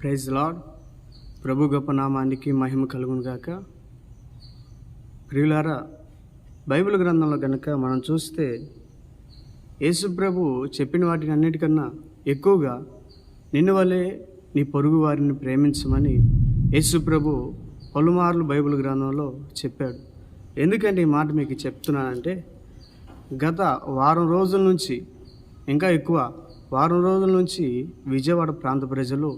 Praise lord ప్రభు గొప్ప నామానికి మహిమ కలుగునుగాక ప్రియులారా బైబిల్ గ్రంథంలో కనుక మనం చూస్తే యేసు ప్రభు చెప్పిన వాటిని అన్నిటికన్నా ఎక్కువగా నిన్ను వలె నీ పొరుగు వారిని ప్రేమించమని యేసు ప్రభు పలుమార్లు బైబిల్ గ్రంథంలో చెప్పాడు. ఎందుకంటే ఈ మాట మీకు చెప్తున్నానంటే గత వారం రోజుల నుంచి ఇంకా ఎక్కువ వారం రోజుల నుంచి విజయవాడ ప్రాంత ప్రజలు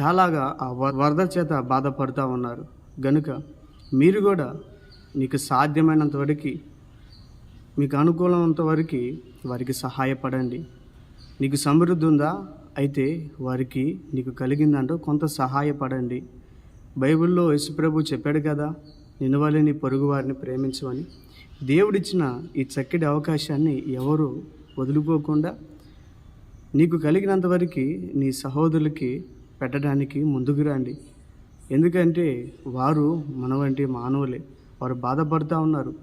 చాలాగా ఆ వ- వరద చేత బాధపడుతూ ఉన్నారు. గనుక మీరు కూడా నీకు సాధ్యమైనంత వరకు మీకు అనుకూలమైనంత వరకు వారికి సహాయపడండి. నీకు సమృద్ధి ఉందా? అయితే వారికి నీకు కలిగిందంటూ కొంత సహాయపడండి. బైబిల్లో యేసుప్రభు చెప్పాడు కదా నిన్ను నీ పొరుగు వారిని ప్రేమించమని. దేవుడిచ్చిన ఈ చక్కటి అవకాశాన్ని ఎవరు వదులుకోకుండా నీకు కలిగినంత వరకు నీ సహోదరులకి పెట్టడానికి ముందుకు రండి. ఎందుకంటే వారు మన వంటి మానవులే. వారు బాధపడుతూ ఉన్నారు.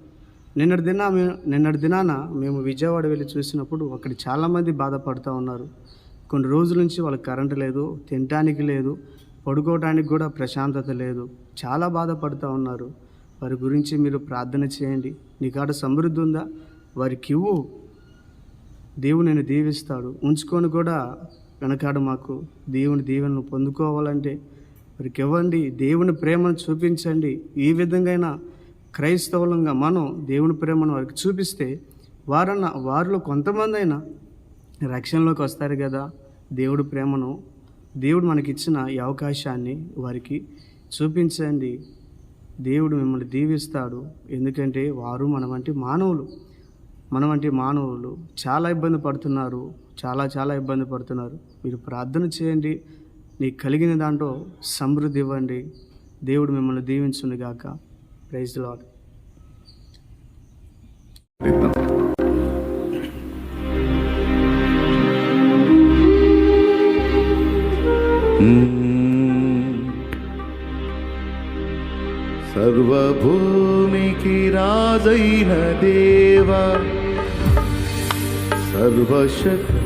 నిన్నటి దిన నిన్నటి దినాన మేము విజయవాడ వెళ్ళి చూసినప్పుడు అక్కడ చాలామంది బాధపడుతూ ఉన్నారు. కొన్ని రోజుల నుంచి వాళ్ళకి కరెంటు లేదు తినటానికి లేదు పడుకోవడానికి కూడా ప్రశాంతత లేదు. చాలా బాధపడుతూ ఉన్నారు. వారి గురించి మీరు ప్రార్థన చేయండి. నీకాడ సమృద్ధి ఉందా? వారికి ఇవ్వు. దేవుడు నేను దీవిస్తాడు. ఉంచుకొని కూడా వెనకాడు మాకు దేవుని దీవెనను పొందుకోవాలంటే వారికి ఇవ్వండి దేవుని ప్రేమను చూపించండి. ఈ విధంగా క్రైస్తవులంగా మనం దేవుని ప్రేమను వారికి చూపిస్తే వారన్న వారిలో కొంతమంది అయినా రక్షణలోకి వస్తారు కదా. దేవుడి ప్రేమను దేవుడు మనకిచ్చిన ఈ అవకాశాన్ని వారికి చూపించండి. దేవుడు మిమ్మల్ని దీవిస్తాడు. ఎందుకంటే వారు మన వంటి మానవులు. మన వంటి మానవులు చాలా ఇబ్బంది పడుతున్నారు. చాలా చాలా ఇబ్బంది పడుతున్నారు. మీరు ప్రార్థన చేయండి. నీకు కలిగిన దాంట్లో సమృద్ధి ఇవ్వండి. దేవుడు మిమ్మల్ని దీవించును గాక. ప్రైజ్ లాడ్ సర్వభూమికి రాజైన దేవ సర్వశక్తి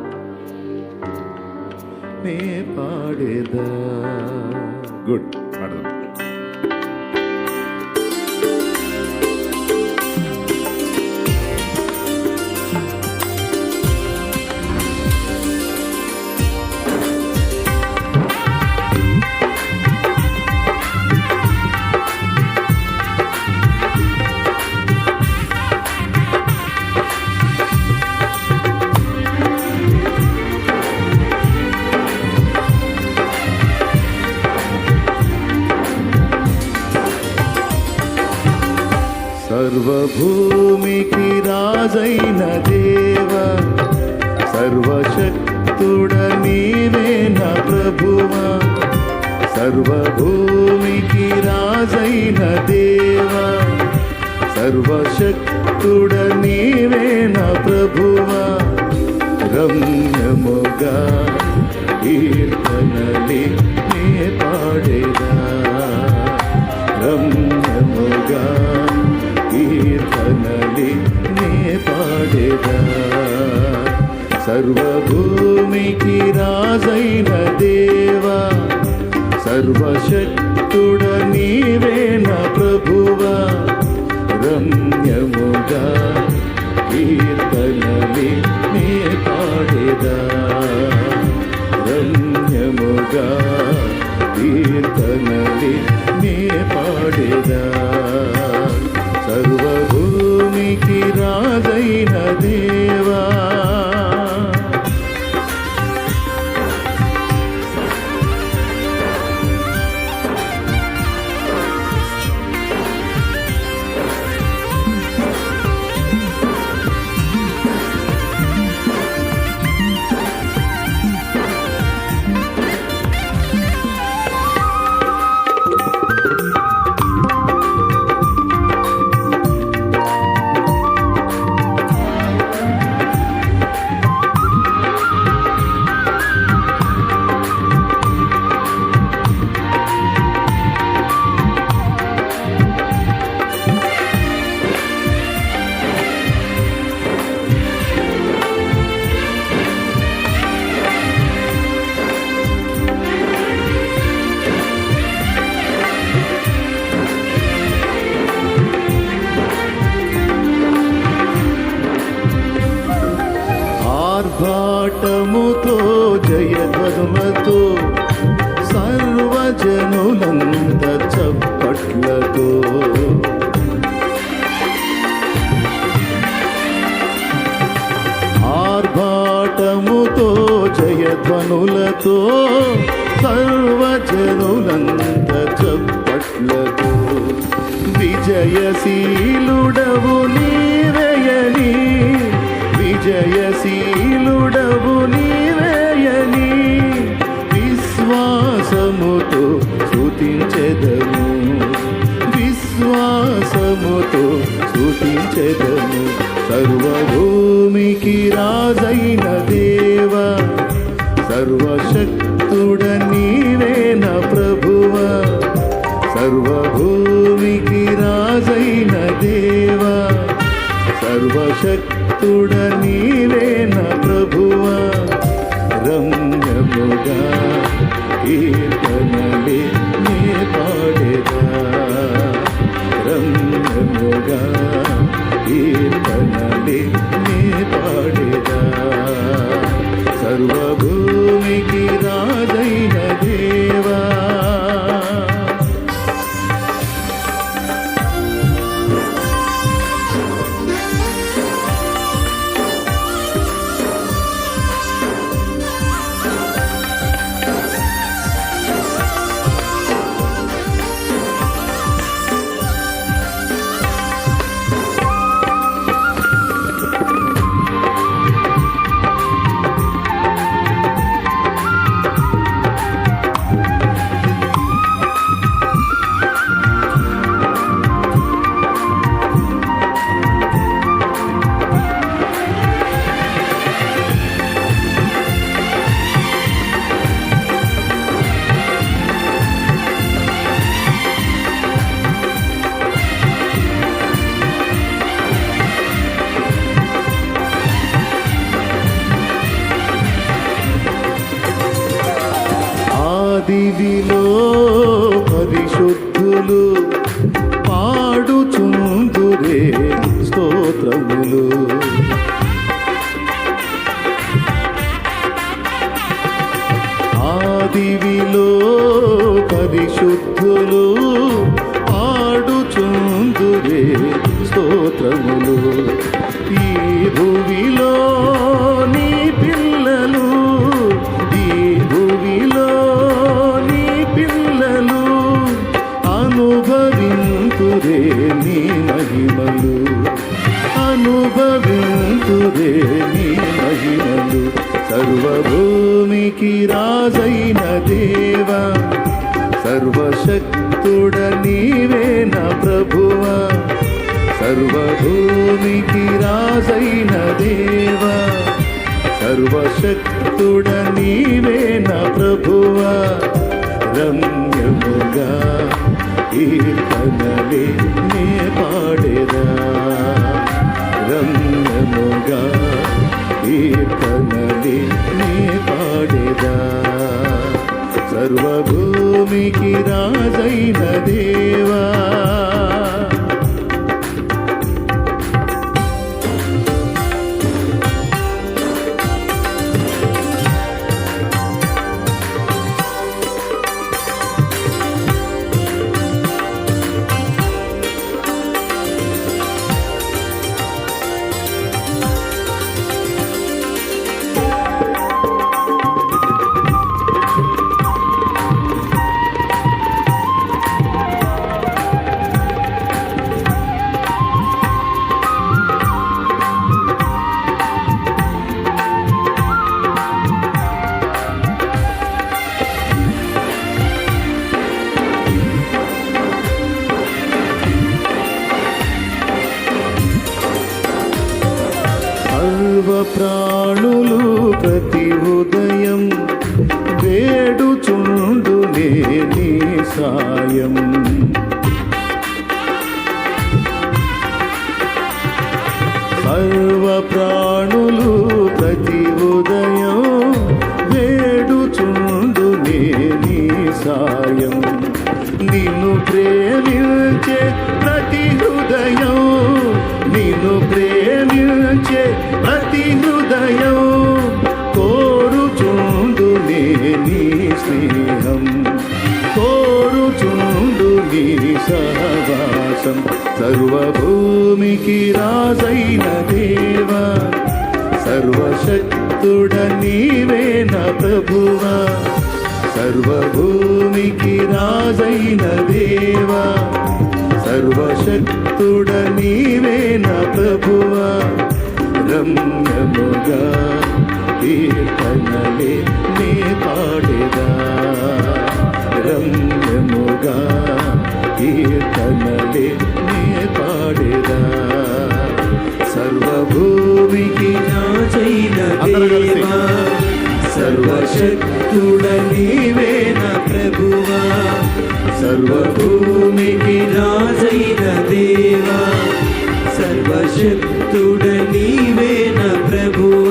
ప్రభువ రమ్యముగా కీర్తనలే సర్వభూమికి రాజైన దేవ సర్వశక్తుడ నీవేన ప్రభువ సర్వభూమికి రాజైన దేవ సర్వశక్తుడ నీవేన ప్రభువ. రమ్యముగా కీర్తనలి సర్వభూమికి రాజైన దేవా సర్వశక్తుడ నీవేన నా ప్రభువా రమ్యముగా కీర్తనలి నే పాడేదా. రమ్యముగా కీర్తనలి నే పాడేదా. స్తోత్రముతో సర్వజనులంత చప్పట్లతో. ఆర్భాటముతో జయధ్వనులతో సర్వజనులంత చప్పట్లతో. విజయశీలుడవు వీధిలో పరిశుద్ధులు పాడుచుందురే స్తోత్రములు. ఆదివిలో పరిశుద్ధులు పాడుచుందురే స్తోత్రములు. సర్వభూమికి రాజైన దేవా సర్వశక్తుడ నీవేన నా ప్రభువా సర్వభూమికి రాజైన దేవా సర్వశక్తుడ నీవేన నా ప్రభువా రమ్యముగా కనలే నే పాడేదా రమ్యముగా కీర్తనది నే పాడేదా? సర్వభూమికి రాజైన దేవా? ప్రాణులు ప్రతి ఉదయం వేడుచుండునే నీ సాయం. సర్వ ప్రాణులు ప్రతి ఉదయం వేడుచుండునే నీ సాయం. నిన్ను ప్రేమించే సర్వభూమికి రాజైన దేవ సర్వశక్తుడ నీవేన ప్రభువ సర్వభూమికి రాజైన దేవ సర్వశక్తుడ నీవేన ప్రభువ. రమ్యముగా కీర్తనలే నీ పాడేదా. రమ్యముగా కీర్తనలే నీ పాడేదా. సర్వభూమికి కలిసి. దేవా సర్వశక్తుడ నీవేన ప్రభువా. సర్వభూమికి రాజైన దేవా సర్వశక్తుడ నీవేన ప్రభువా.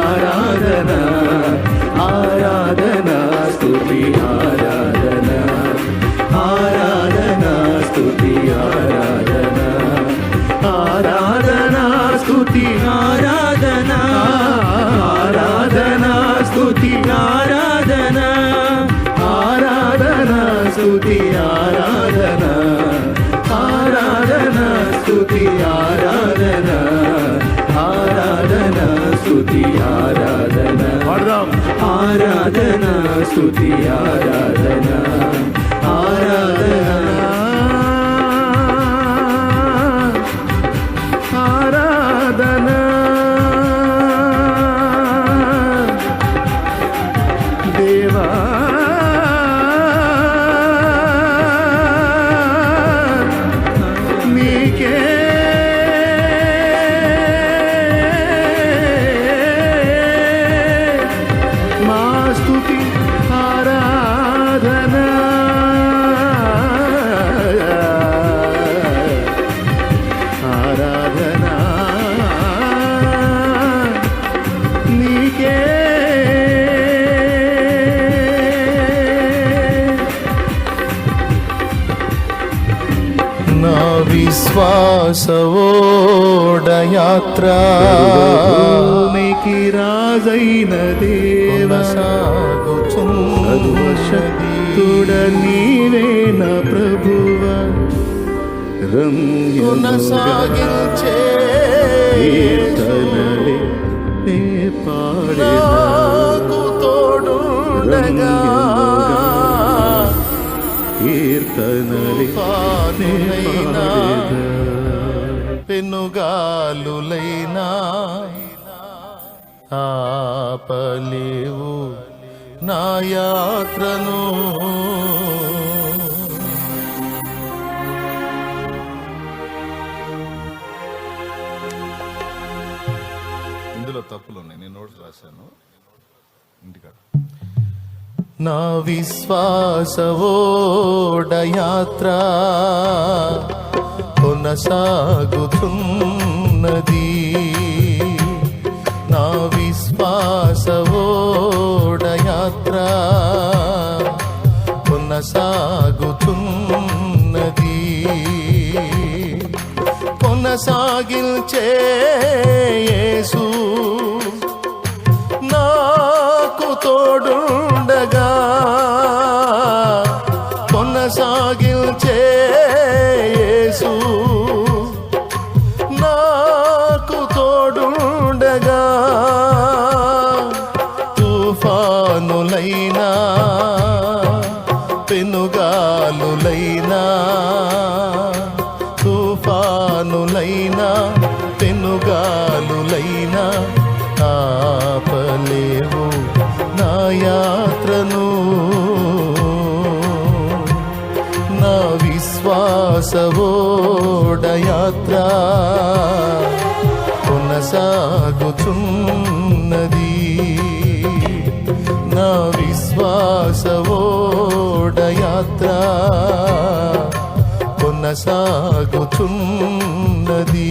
സ്തുതി ആരാധന. ആരാധന സ്തുതി ആരാധന. పాత్ర భూమికి రాజైన దేవసాగుతుడ నీవేన ప్రభువ. రమ్యున సాగించే తనలే పాడే తోడు నగా కీర్తనలి పాడే పెనుగాలులైనా ఆపలేవు నా యాత్రను. ఇందులో తప్పులు ఉన్నాయి నేను నోట్స్ రాశాను. ఇంటికాడ. నా విశ్వాసవోడయాత్ర కొనసాగుతున్నది నా విశ్వాసవోడయాత్ర కొనసాగుతున్నది. కొనసాగిల్చే యేసు నాకు తోడుండగా ఆపలేవు నా యాత్రను. నా విశ్వాసవోడ యాత్ర కొనసాగుతున్నది నా విశ్వాసవోడ యాత్ర కొనసాగుతున్నది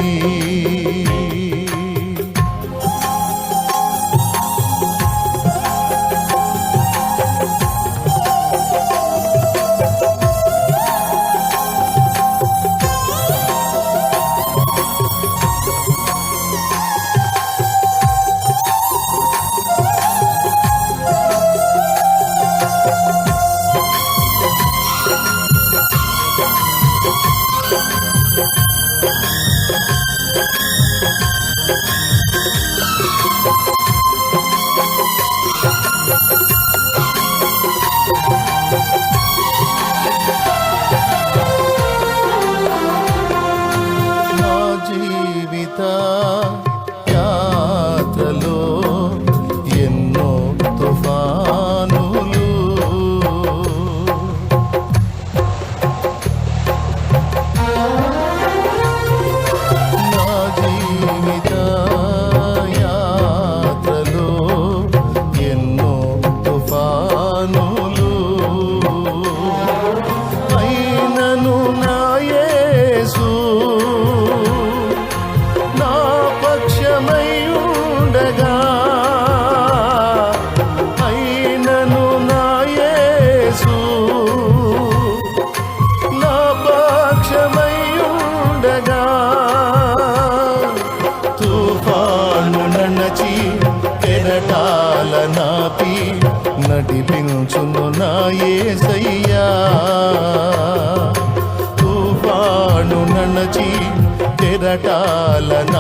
తుఫాను